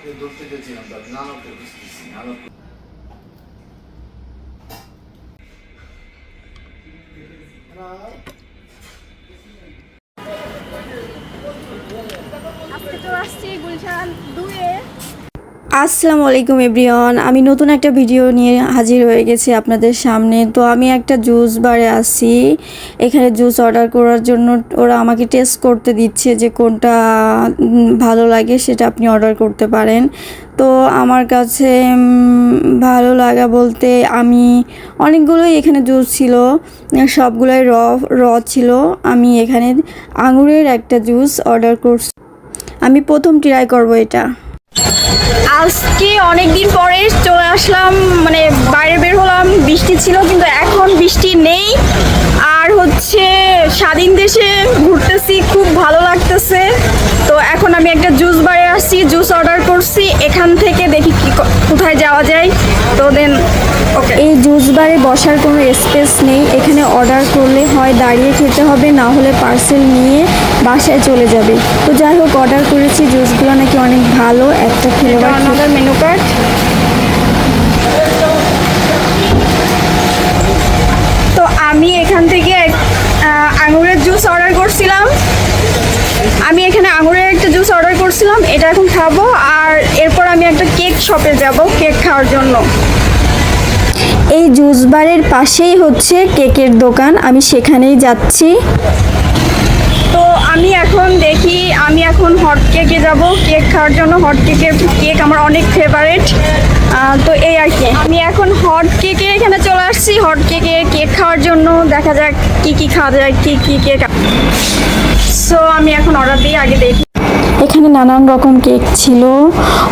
নানককে ধরতে গেছিলাম তো আমি নানককে বুঝতেছি নানক আজকে তো আসছি গুলশান দুয়ে আসসালামু আলাইকুম, এভরিওয়ান। আমি নতুন একটা ভিডিও নিয়ে হাজির হয়ে গেছি আপনাদের সামনে। তো আমি একটা জুস বারে আসি এখানে জুস অর্ডার করার জন্য ওরা আমাকে টেস্ট করতে দিচ্ছে যে কোনটা ভালো লাগে সেটা আপনি অর্ডার করতে পারেন। তো আমার কাছে ভালো লাগা বলতে আমি অনেকগুলোই এখানে জুস ছিল, সবগুলোই র র ছিল। আমি এখানে আঙুরের একটা জুস অর্ডার করছি। আমি প্রথম ট্রাই করব এটা। আজকে অনেকদিন পরে চলে আসলাম মানে বাইরে বের হলাম, বৃষ্টি ছিল, কিন্তু এখন বৃষ্টি নেই। হচ্ছে স্বাধীন দেশে ঘুরতেছি খুব ভালো লাগতেছে। তো এখন আমি একটা জুস বারে আসছি জুস অর্ডার করছি এখান থেকে দেখি কি কোথায় যাওয়া যায়। তো দেন ওকে। এই জুস বারে বসার কোনো স্পেস নেই এখানে অর্ডার করলে হয় দাঁড়িয়ে খেতে হবে না হলে পার্সেল নিয়ে বাসায় চলে যাবে। তো যাই হোক অর্ডার করেছি জুসগুলো নাকি অনেক ভালো একটা ফ্লেভার মেনু কার্ড তো আমি এখান থেকে আহ, আঙুরের জুস অর্ডার করছিলাম আমি এখানে আঙুরের একটা জুস অর্ডার করছিলাম এটা এখন খাব আর এরপর আমি একটা কেক শপে যাব কেক খাওয়ার জন্য। এই জুস বারের পাশেই হচ্ছে কেকের দোকান আমি সেখানেই যাচ্ছি। তো আমি এখন দেখি আমি এখন হট কেকে যাব কেক খাওয়ার জন্য। হট কেকের কেক আমার অনেক ফেভারিট তো এই আর কি। আমি এখন হট কেকে এখানে চলে আসছি। হট কেকে কেক খাওয়ার জন্য দেখা যাক কি কি খাওয়া যায় কি কি কেক। সো আমি এখন অর্ডার দিই আগে দেখি। নানান রকম কেক ছিল।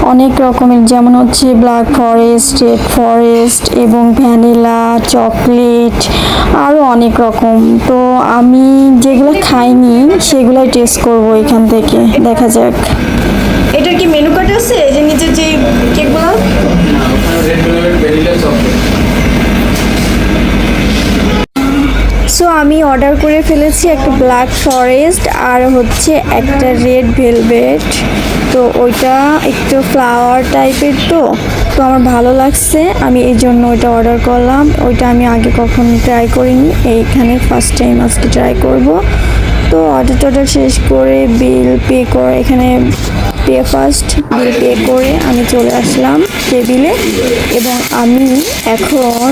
অনেক রকমের যেমন হচ্ছে ব্ল্যাক ফরেস্ট রেড ফরেস্ট এবং ভ্যানিলা চকলেট আরও অনেক রকম। তো আমি যেগুলো খাইনি, সেগুলোই টেস্ট করব এখান থেকে। দেখা যাক। এটা কি মেনু কার্ড আছে? যে নিজের যে কেকগুলো আমি অর্ডার করে ফেলেছি একটা ব্ল্যাক ফরেস্ট আর হচ্ছে একটা রেড ভেলভেট। তো ওইটা একটু ফ্লাওয়ার টাইপের তো তো আমার ভালো লাগছে। আমি এই জন্য ওইটা অর্ডার করলাম। ওইটা আমি আগে কখনো ট্রাই করিনি। এইখানে ফার্স্ট টাইম আজকে ট্রাই করব। তো অর্ডার টর্ডার শেষ করে বিল পে করে এখানে পে ফার্স্ট, বিল পে করে আমি চলে আসলাম টেবিলে। এবং আমি এখন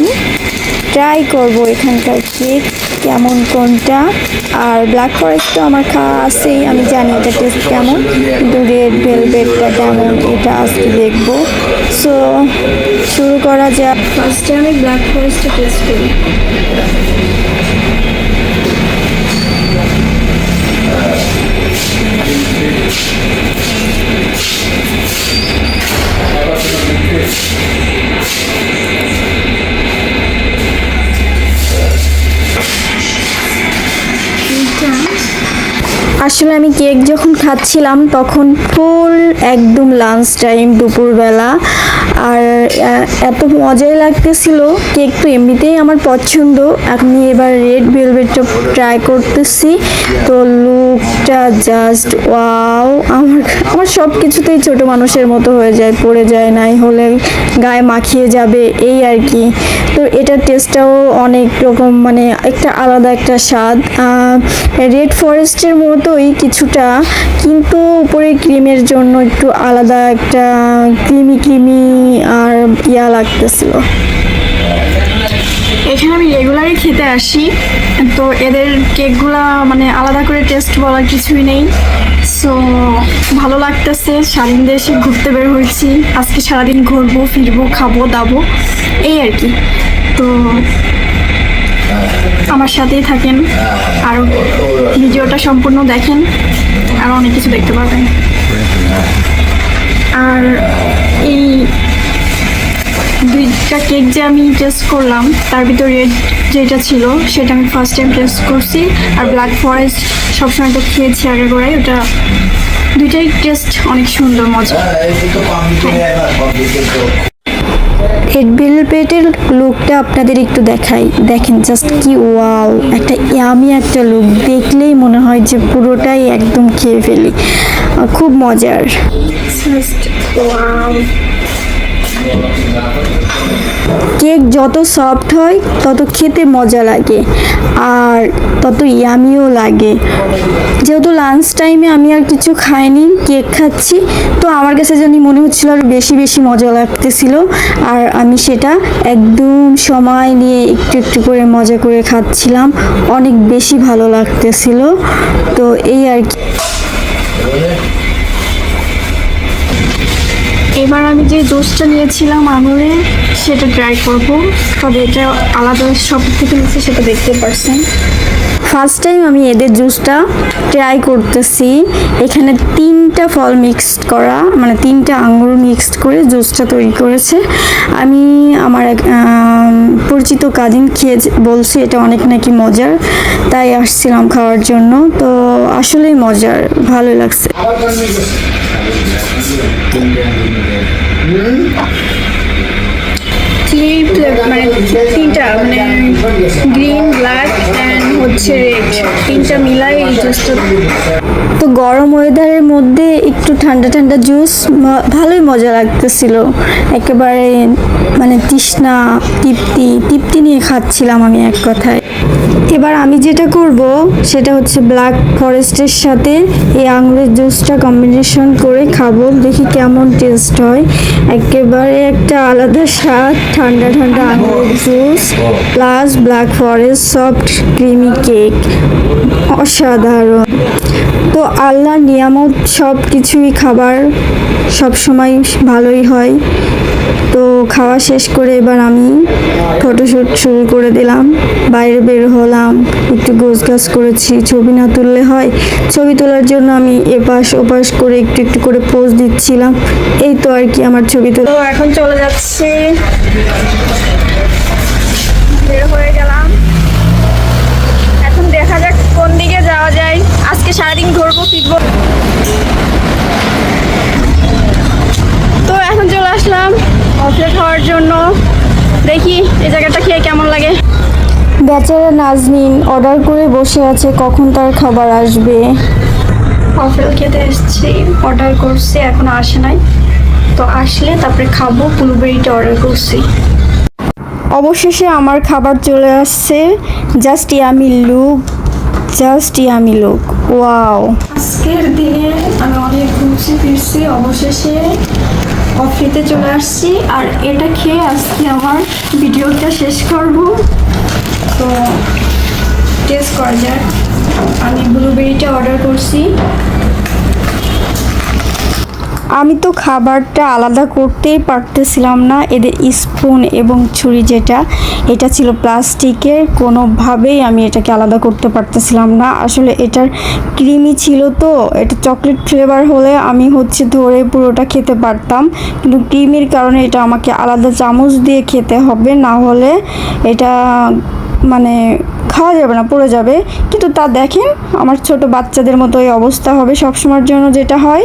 ট্রাই করব এখানকার কেক কেমন কোনটা আর ব্ল্যাক ফরেস্ট তো আমার খাওয়া আছেই, আমি জানি এটা টেস্ট কেমন। কিন্তু রেড ভেলভেটটা কেমন, এটা আজকে দেখব। সো শুরু করা যাক। ফার্স্টে আমি ব্ল্যাক ফরেস্টটা টেস্ট করি। আসলে আমি কেক যখন খাচ্ছিলাম, তখন ফুল একদম লাঞ্চ টাইম দুপুরবেলা। আর এত মজাই লাগতেছিল। কেক তো এমনিতেই আমার পছন্দ। আমি এবার রেড ভেলভেটটা ট্রাই করতেছি। তো লুকটা জাস্ট ওয়াও আমার আমার সব কিছুতেই ছোট মানুষের মতো হয়ে যায়, পড়ে যায় নাই, হলে গায়ে মাখিয়ে যাবে, এই আর কি। তো এটার টেস্টটাও অনেক রকম মানে একটা আলাদা একটা স্বাদ। রেড ফরেস্টের মতোই কিছুটা, কিন্তু উপরে ক্রিমের জন্য একটু আলাদা একটা ক্রিমি ক্রিমি আর ইয়া লাগতেছিল। এখানে আমি রেগুলারই খেতে আসি, তো এদের কেকগুলা মানে আলাদা করে টেস্ট বলার কিছুই নেই। সো, ভালো লাগতেছে, সারাদিন দেশে ঘুরতে বের হয়েছি। আজকে সারাদিন ঘুরবো, ফিরবো, খাব, দাবো, এই আর কি। তো আমার সাথেই থাকেন। আর ভিডিওটা সম্পূর্ণ দেখেন। আর অনেক কিছু দেখতে পাবেন আর এই দুইটা কেক যে আমি টেস্ট করলাম তার ভিতরে রেড যেটা ছিল সেটা আমি ফার্স্ট টাইম টেস্ট করছি। আর ব্ল্যাক ফরেস্ট সবসময় তো খেয়েছি আগে গোড়ায় ওটা দুইটাই টেস্ট অনেক সুন্দর মজা রেড ভেলভেটের লুকটা আপনাদের একটু দেখাই। দেখেন জাস্ট কি ওয়াও একটা ইয়ামি একটা লুক দেখলেই মনে হয় যে পুরোটাই একদম খেয়ে ফেলি। খুব মজার। Just কেক যত সফট হয়, তত খেতে মজা লাগে আর তত ইয়ামিও লাগে। যেহেতু লাঞ্চ টাইমে আমি আর কিছু খাইনি, কেক খাচ্ছি, তো আমার কাছে জানি মনে হচ্ছিল আর বেশি বেশি মজা লাগতেছিল আর আমি সেটা একদম সময় নিয়ে একটু একটু করে মজা করে খাচ্ছিলাম, অনেক বেশি ভালো লাগতেছিল। তো এই আর কি। এবার আমি যে জুসটা নিয়েছিলাম আমরে সেটা ট্রাই করব। তবে এটা আলাদা সব থেকে নিচ্ছে সেটা দেখতে পারছেন। ফার্স্ট টাইম আমি এদের জুসটা ট্রাই করতেছি। এখানে তিনটা ফল মিক্সড করা মানে তিনটা আঙুর মিক্সড করে জুসটা তৈরি করেছে। আমি আমার এক পরিচিত কাজিন খেয়ে বলছে এটা অনেক নাকি মজার, তাই আসছিলাম খাওয়ার জন্য। তো আসলেই মজার, ভালো লাগছে। মানে তিনটা মানে গ্রিন ব্ল্যাক অ্যান্ড হচ্ছে রেড তিনটা মিলাই তো গরম ওয়েদারের মধ্যে একটু ঠান্ডা ঠান্ডা জুস ভালোই মজা লাগতেছিল। একেবারে মানে তৃষ্ণা, তৃপ্তি তৃপ্তি নিয়ে খাচ্ছিলাম আমি এক কথায়। এবার আমি যেটা করব, সেটা হচ্ছে ব্ল্যাক ফরেস্টের সাথে এই আঙুরের জুসটা কম্বিনেশন করে খাব। দেখি কেমন টেস্ট হয়। একেবারে একটা আলাদা স্বাদ ঠান্ডা ঠান্ডা আঙুরের juice plus black forest soft creamy cake অসাধারণ। তো আল্লাহর নিয়ামত সব কিছুই খাবার সব সময় ভালোই হয়। তো খাওয়া শেষ করে এবার আমি ফটোশ্যুট শুরু করে দিলাম। বাইরে বের হলাম, একটু গোছ গাছ করেছি, ছবি না তুললে হয়। ছবি তোলার জন্য আমি এপাশ ওপাশ করে একটু একটু করে পোজ দিচ্ছিলাম। এই তো আর কি আমার ছবি তো এখন চলে যাচ্ছি। বের হয়ে গেলাম এখন দেখা যাক কোন দিকে যাওয়া যায় আজকে সারাদিন ঘুরবো ফিরবো। তো এখন চলে আসলাম অফিসে খাওয়ার জন্য। দেখি এই জায়গাটা খেয়ে কেমন লাগে। বেচারা নাজনিন অর্ডার করে বসে আছে কখন তার খাবার আসবে? অফেল খেতে এসেছি অর্ডার করছি এখনও আসে নাই। তো আসলে তারপরে খাব ব্লুবেরিটা অর্ডার করছি। অবশেষে আমার খাবার চলে আসছে just yummy look just yummy look, wow. আজকের দিনে আমি অনেক ঘুরছি, ফিরছি, অবশেষে কফিতে চলে আসছি। আর এটা খেয়ে আজকে আমার ভিডিওটা শেষ করব। তো টেস্ট করা যাক। আমি ব্লুবেরিটা অর্ডার করছি। আমি তো খাবারটা আলাদা করতেই পারতেছিলাম না। এদের স্পুন এবং ছুরি যেটা, এটা ছিল প্লাস্টিকের। কোনোভাবেই আমি এটাকে আলাদা করতে পারতেছিলাম না। আসলে এটার ক্রিমি ছিল তো, এটা চকলেট ফ্লেভার হলে আমি হচ্ছে ধরে পুরোটা খেতে পারতাম। কিন্তু ক্রিমির কারণে এটা আমাকে আলাদা চামচ দিয়ে খেতে হবে, না হলে এটা মানে খাওয়া যাবে না, পড়ে যাবে। কিন্তু তা দেখেন, আমার ছোট বাচ্চাদের মতো এই অবস্থা হবে সবসময়ের জন্য যেটা হয়।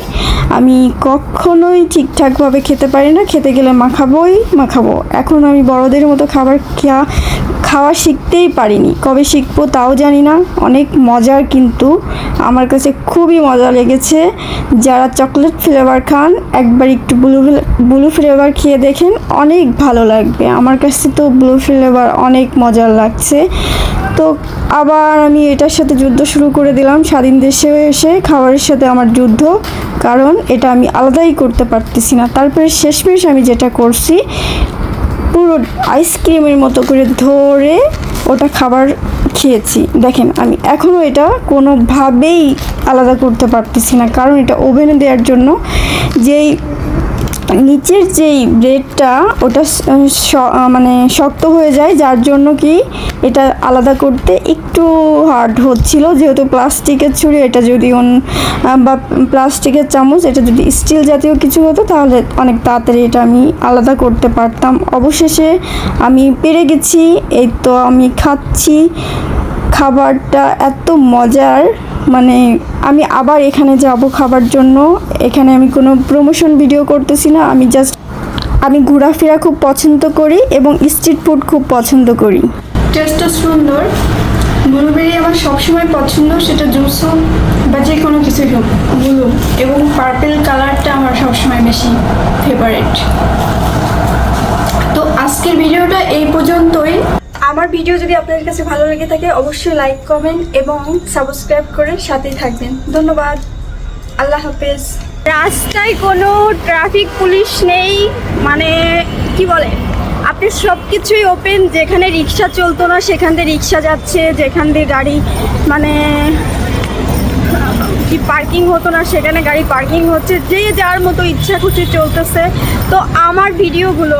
আমি কখনোই ঠিকঠাকভাবে খেতে পারি না, খেতে গেলে মাখাবোই মাখাবো এখন আমি বড়দের মতো খাবার খাওয়া খাওয়া শিখতেই পারিনি। কবে শিখব তাও জানি না। অনেক মজার কিন্তু। আমার কাছে খুবই মজা লেগেছে। যারা চকলেট ফ্লেভার খান, একবার একটু ব্লু ব্লু ফ্লেভার খেয়ে দেখেন, অনেক ভালো লাগবে। আমার কাছে তো ব্লু ফ্লেভার অনেক মজার লাগছে। তো আবার আমি এটার সাথে যুদ্ধ শুরু করে দিলাম। স্বাধীন দেশে এসে খাবারের সাথে আমার যুদ্ধ। কারণ এটা আমি আলাদাই করতে পারতেছি না। তারপরে শেষমেশ আমি যেটা করছি পুরো আইসক্রিমের মতো করে ধরে ওটা খাবার খেয়েছি। দেখেন, আমি এখনও এটা কোনোভাবেই আলাদা করতে পারতেছি না, কারণ এটা ওভেনে দেওয়ার জন্য যেই নিচের যেই ব্রেডটা ওটা মানে শক্ত হয়ে যায়, যার জন্য কি এটা আলাদা করতে একটু হার্ড হচ্ছিল। যেহেতু প্লাস্টিকের ছুরি, এটা যদি বা প্লাস্টিকের চামচ, এটা যদি স্টিল জাতীয় কিছু হতো, তাহলে অনেক তাড়াতাড়ি এটা আমি আলাদা করতে পারতাম। অবশেষে আমি পেরে গেছি, এই তো আমি খাচ্ছি। খাবারটা এত মজার। মানে আমি আবার এখানে যাব খাবার জন্য। এখানে আমি কোনো প্রমোশন ভিডিও করতেছি না, আমি জাস্ট আমি ঘোরাফেরা খুব পছন্দ করি এবং স্ট্রিট ফুড খুব পছন্দ করি। টেস্টটা সুন্দর। ব্লুবেরি আমার সবসময় পছন্দ, সেটা জুস হোক বা যে কোনো কিছুই হোক ব্লু এবং পার্পেল কালারটা আমার সবসময় বেশি ফেভারেট তো আজকের ভিডিওটা এই পর্যন্তই। আমার ভিডিও যদি আপনাদের কাছে ভালো লেগে থাকে, অবশ্যই লাইক কমেন্ট এবং সাবস্ক্রাইব করে সাথেই থাকবেন। ধন্যবাদ। আল্লাহ হাফেজ। রাস্তায় কোনো ট্রাফিক পুলিশ নেই মানে কি বলে, আপনি সব কিছুই ওপেন যেখানে রিক্সা চলতো না, সেখান দিয়ে রিক্সা যাচ্ছে, যেখান দিয়ে গাড়ি মানে কি পার্কিং হতো না, সেখানে গাড়ি পার্কিং হচ্ছে, যে যার মতো ইচ্ছা খুশি চলতেছে। তো আমার ভিডিওগুলো